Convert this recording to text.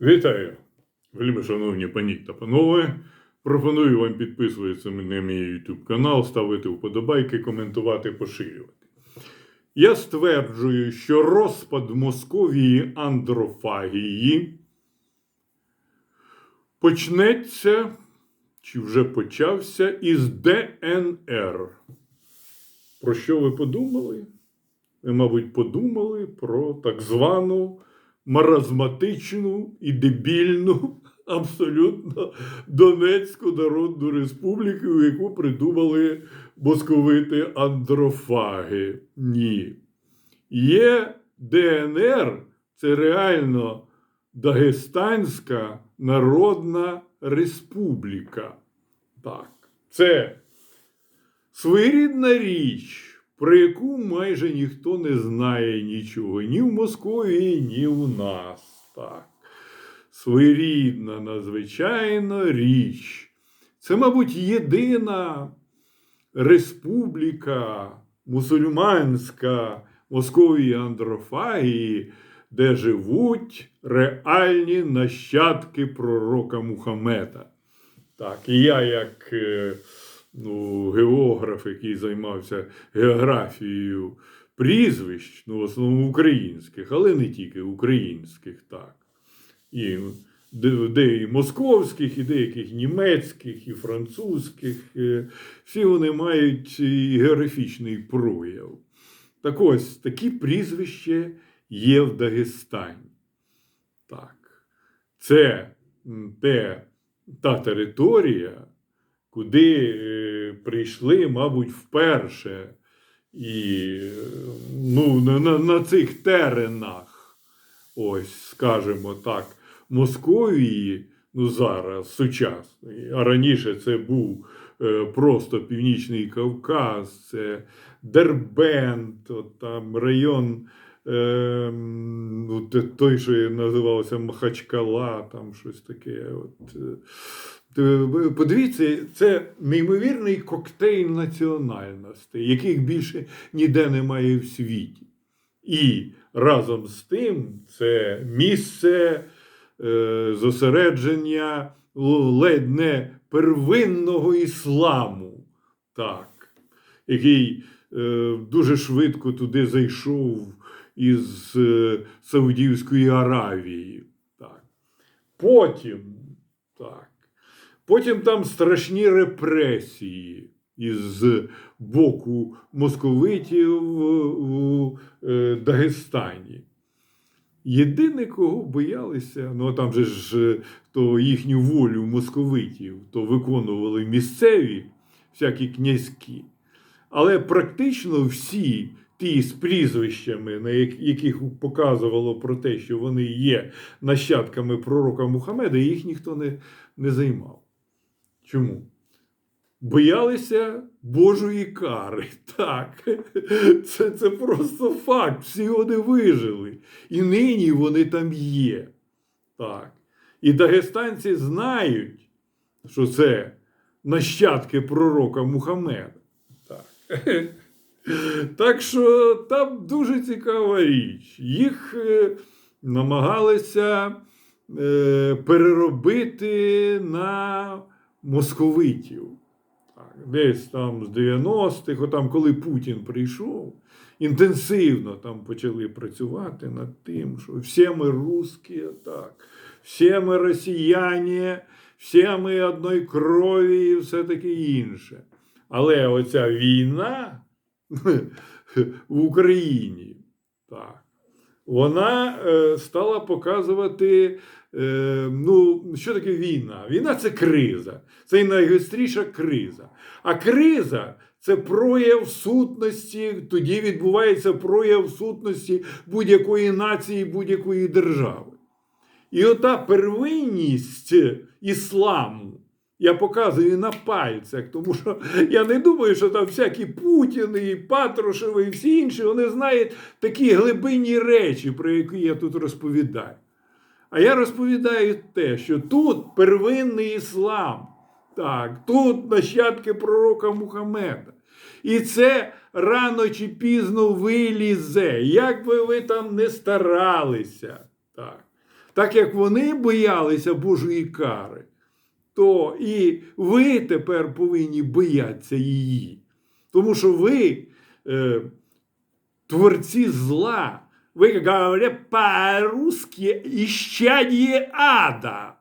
Вітаю, вельми шановні пані та панове. Пропоную вам підписуватися на мій YouTube канал, ставити вподобайки, коментувати, поширювати. Я стверджую, що розпад Московії андрофагії почнеться чи вже почався із ДНР. Про що ви подумали? Ви, мабуть, подумали про так звану маразматичну і дебільну абсолютно Донецьку Народну Республіку, яку придумали московити андрофаги. Ні. Є ДНР, це реально Дагестанська Народна Республіка. Так, це своєрідна річ, про яку майже ніхто не знає нічого ні в Московії, ні у нас. Так. Своєрідна, надзвичайно річ. Це, мабуть, єдина республіка мусульманська Московії Андрофагії, де живуть реальні нащадки пророка Мухаммеда. Так, і я, як е, ну, географ, який займався географією прізвищ, ну, в основному українських, але не тільки українських, так. І де, де і московських, і деяких німецьких, і французьких. е, Всі вони мають і географічний прояв. Так ось такі прізвища є в Дагестані. Так. Це те, та територія, куди е, прийшли, мабуть, вперше. І ну, на, на, цих теренах, ось, скажімо так, Московії, ну зараз сучасної, а раніше це був е, просто Північний Кавказ, це Дербент, от там район. е, ну, той, що називався Махачкала, там щось таке. От, е. Подивіться, це неймовірний коктейль національностей, яких більше ніде немає в світі. І разом з тим це місце е, зосередження ледь не первинного ісламу, так, який е, дуже швидко туди зайшов із е, Саудівської Аравії. Так. Потім, так. Потім там страшні репресії із боку московитів у е, Дагестані. Єдине, кого боялися, ну там же ж е, то їхню волю московитів, то виконували місцеві всякі князькі. Але практично всі ті з прізвищами, на яких показувало про те, що вони є нащадками пророка Мухаммеда, їх ніхто не, не займав. Чому? Боялися Божої кари. Так, це, це просто факт. Всі вони вижили. І нині вони там є. Так. І дагестанці знають, що це нащадки пророка Мухаммеда. Так. Так що там дуже цікава річ. Їх е, намагалися е, переробити на московитів. Так, десь там з 90-х, отам, коли Путін прийшов, інтенсивно там почали працювати над тим, що всі ми русські, так, всі ми росіяни, всі ми одної крові і все таке інше. Але оця війна в Україні, так, вона е, стала показувати, ну, що таке війна? Війна це криза, це найгостріша криза. А криза це прояв сутності, тоді відбувається прояв сутності будь-якої нації, будь-якої держави. І ота первинність ісламу. Я показую на пальцях, тому що я не думаю, що там всякі Путіни, і Патрушеви і всі інші, вони знають такі глибинні речі, про які я тут розповідаю. А я розповідаю те, що тут первинний іслам, так, тут нащадки пророка Мухаммеда. І це рано чи пізно вилізе, як би ви там не старалися. Так. так як вони боялися Божої кари, то і ви тепер повинні боятися її. Тому що ви е, творці зла. Ви, как говорят по-русски, исчадие ада.